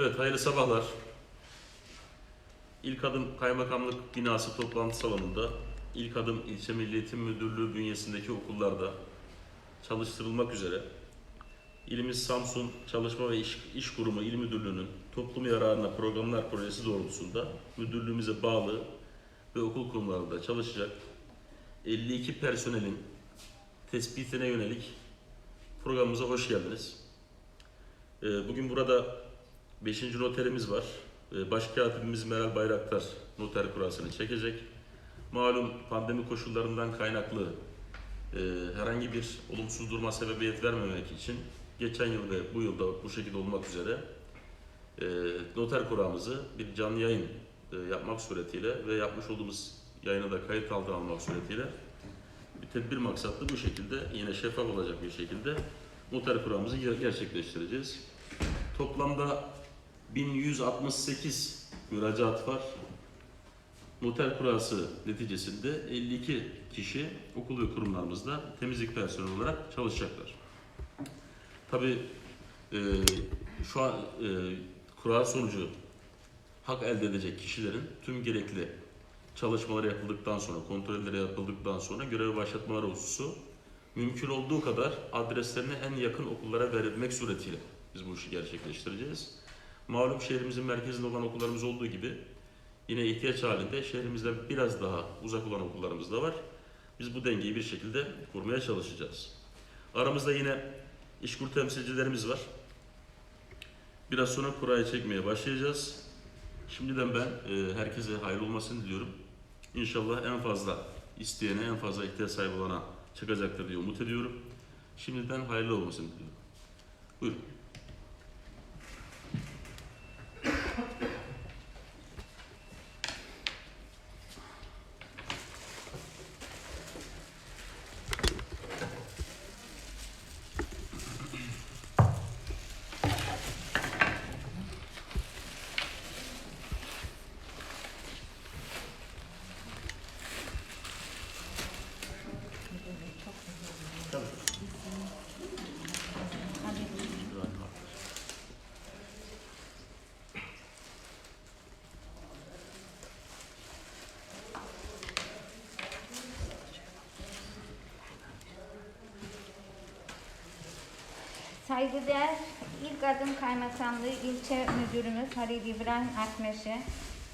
Evet, hayırlı sabahlar. İlk Adım Kaymakamlık Binası toplantı salonunda İlk Adım İlçe Milli Eğitim Müdürlüğü bünyesindeki okullarda çalıştırılmak üzere İlimiz Samsun Çalışma ve İş, İş Kurumu İl Müdürlüğü'nün toplum yararına programlar projesi doğrultusunda müdürlüğümüze bağlı ve okul kurumlarında çalışacak 52 personelin tespitine yönelik programımıza hoş geldiniz. Ee, Bugün burada 5. noterimiz var. Ee, Başkatibimiz Meral Bayraktar noter kurasını çekecek. Malum pandemi koşullarından kaynaklı e, herhangi bir olumsuz duruma sebebiyet vermemek için geçen yıl ve bu yılda bu şekilde olmak üzere e, noter kuramızı bir canlı yayın e, yapmak suretiyle ve yapmış olduğumuz yayını da kayıt altına almak suretiyle bir tedbir maksatlı bu şekilde yine şeffaf olacak bir şekilde noter kuramımızı ger- gerçekleştireceğiz. Toplamda 1168 müracaat var. Noter kurası neticesinde 52 kişi okul ve kurumlarımızda temizlik personeli olarak çalışacaklar. Tabii e, şu an e, kura sonucu hak elde edecek kişilerin tüm gerekli çalışmaları yapıldıktan sonra, kontrolleri yapıldıktan sonra göreve başlatmaları hususu mümkün olduğu kadar adreslerine en yakın okullara verilmek suretiyle biz bu işi gerçekleştireceğiz. Malum şehrimizin merkezinde olan okullarımız olduğu gibi yine ihtiyaç halinde şehrimizden biraz daha uzak olan okullarımız da var. Biz bu dengeyi bir şekilde kurmaya çalışacağız. Aramızda yine işkur temsilcilerimiz var. Biraz sonra kurayı çekmeye başlayacağız. Şimdiden ben e, herkese hayırlı olmasını diliyorum. İnşallah en fazla isteyene, en fazla ihtiyaç sahibi olana çıkacaktır diye umut ediyorum. Şimdiden hayırlı olmasını diliyorum. Buyurun. İbrahim abi. Saygıdeğer İlk Adım Kaymakamlığı İlçe Müdürümüz Halil İbrahim Akmeşe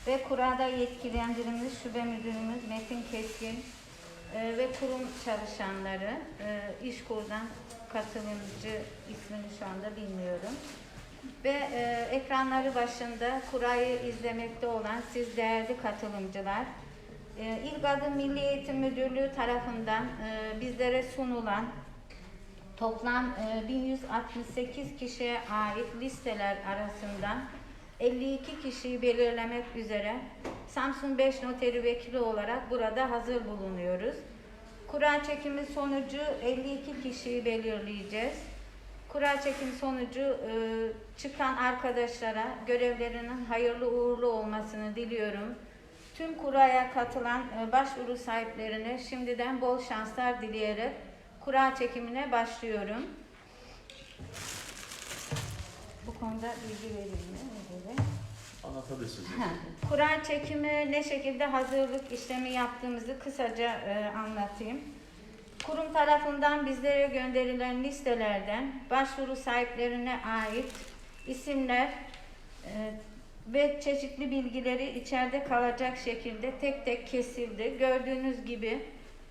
ve kurada yetkilendirilmiş Şube Müdürümüz Metin Keskin e, ve kurum çalışanları, e, İşkur'dan katılımcı ismini şu anda bilmiyorum. Ve e, ekranları başında kurayı izlemekte olan siz değerli katılımcılar, e, İlk Adım Milli Eğitim Müdürlüğü tarafından bizlere sunulan Toplam e, 1168 kişiye ait listeler arasından 52 kişiyi belirlemek üzere Samsun 5 Noteri Vekili olarak burada hazır bulunuyoruz. Kura çekimi sonucu 52 kişiyi belirleyeceğiz. Kura çekim sonucu e, çıkan arkadaşlara görevlerinin hayırlı uğurlu olmasını diliyorum. Tüm kuraya katılan e, başvuru sahiplerine şimdiden bol şanslar dileyerek kura çekimine başlıyorum. Bu konuda bilgi vereyim mi? Anlatabilirsiniz. Ha, Kura çekimi ne şekilde hazırlık işlemi yaptığımızı kısaca e, anlatayım. Kurum tarafından bizlere gönderilen listelerden başvuru sahiplerine ait isimler e, ve çeşitli bilgileri içeride kalacak şekilde tek tek kesildi. Gördüğünüz gibi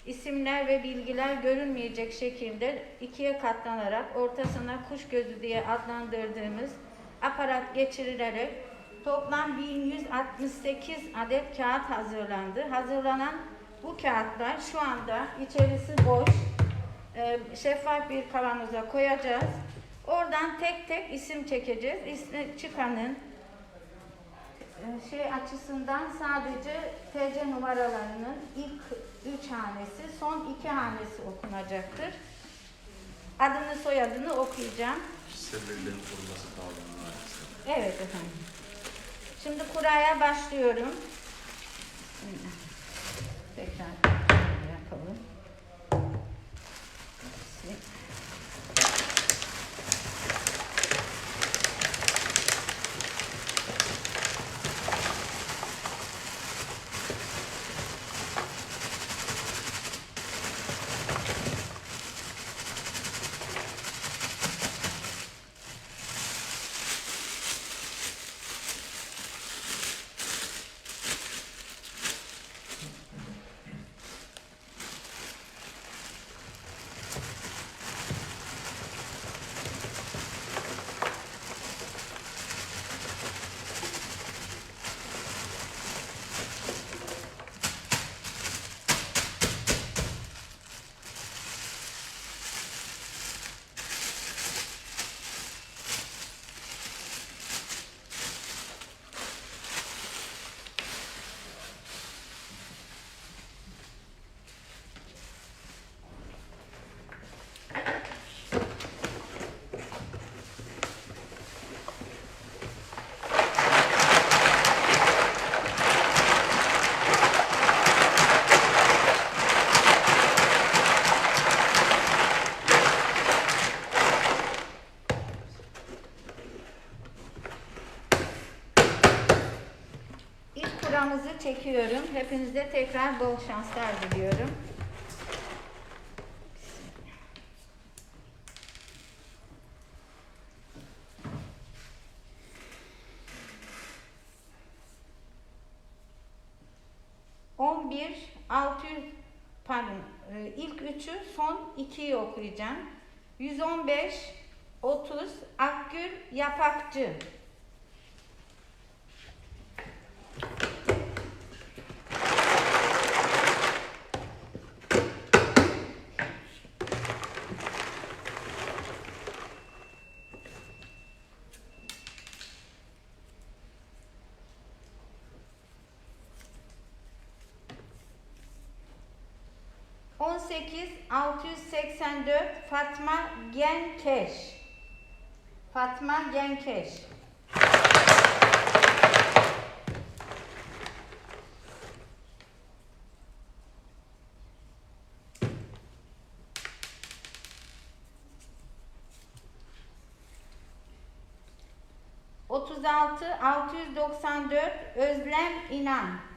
isimler ve bilgiler görünmeyecek şekilde ikiye katlanarak ortasına kuş gözü diye adlandırdığımız aparat geçirilerek toplam 1168 adet kağıt hazırlandı. Hazırlanan bu kağıtlar şu anda içerisi boş, e, şeffaf bir kavanoza koyacağız. Oradan tek tek isim çekeceğiz. İsmi çıkanın şey açısından sadece TC numaralarının ilk üç hanesi, son iki hanesi okunacaktır. Adını soyadını okuyacağım. Kanunu maalesef. Evet efendim. Şimdi kuraya başlıyorum. Tekrar Kuramızı çekiyorum. Hepinize tekrar bol şanslar diliyorum. On bir, e, ilk üçü son ikiyi okuyacağım. 115, 30, Akgül Yapakçı. On sekiz, altı yüz seksen dört, Fatma Genkeş. Fatma Genkeş. Otuz altı, altı yüz doksan dört, Özlem İnan.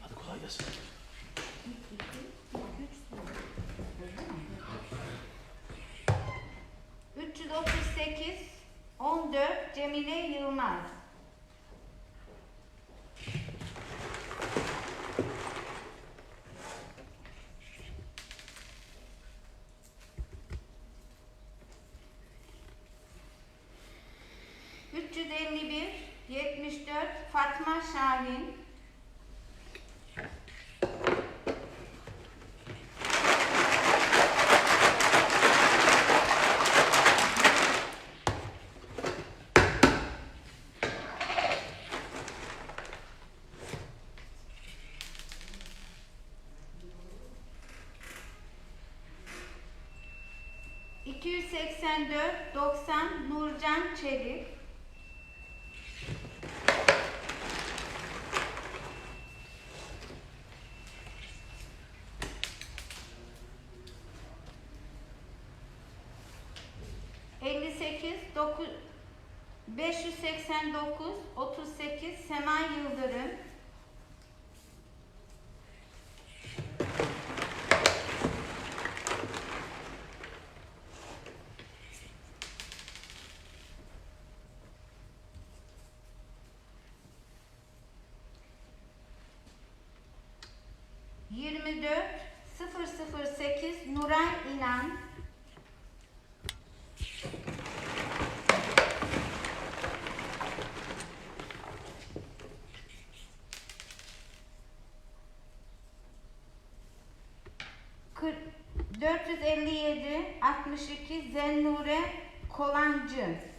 Hadi kolay gelsin. Üç yüz otuz sekiz, on dört, 84 90 Nurcan Çelik Elli sekiz, dokuz, beş yüz seksen dokuz, otuz sekiz, Sema Yıldırım. 08 Nuren İnan. Kır 457 62 Zennure Kolancı.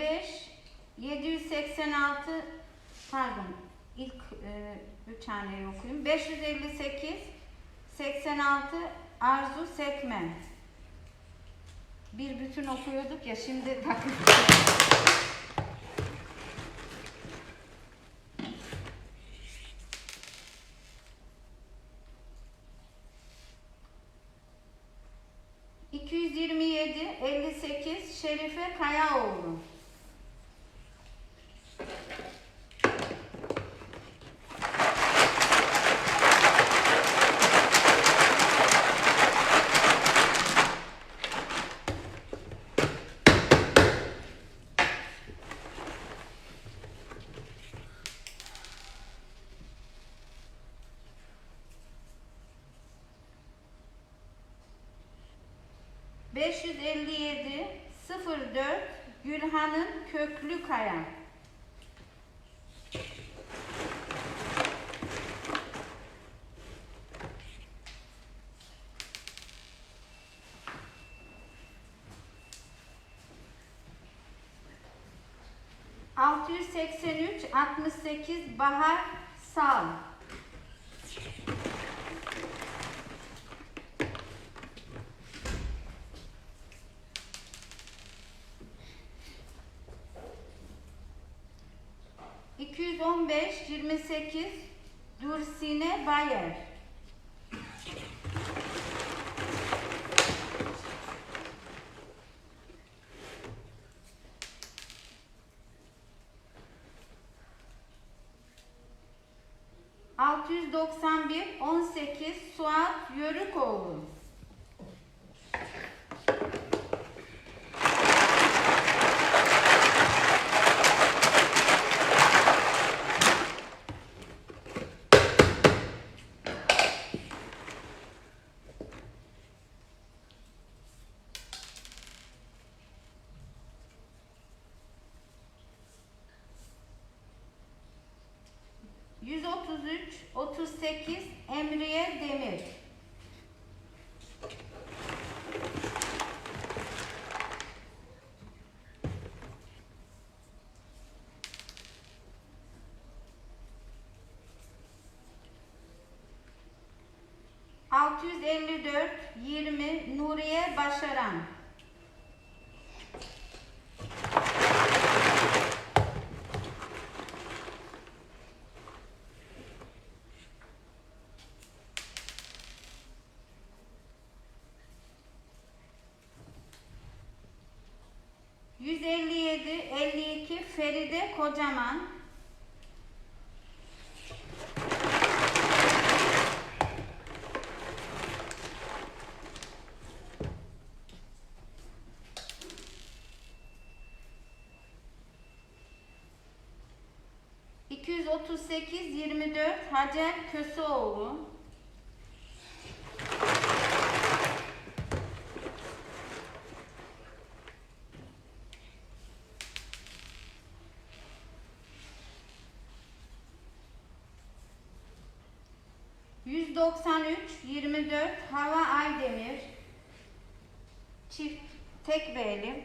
25 786 pardon ilk e, üç haneyi okuyayım. 558 86 Arzu Sekmen. Bir bütün okuyorduk ya şimdi takım. ...227-58 Şerife Kayaoğlu. Gülhan'ın Köklü Kaya. Altı yüz seksen üç altmış sekiz Bahar Sal. 191 18 Suat Yörükoğlu. 38 Emriye Demir. Altı yüz elli dört yirmi Nuriye Başaran. Yüz elli yedi elli iki Feride Kocaman. İki yüz otuz sekiz yirmi dört Hacer Köseoğlu. Yüz doksan üç yirmi dört Hava Aydemir. Çift tek beyli.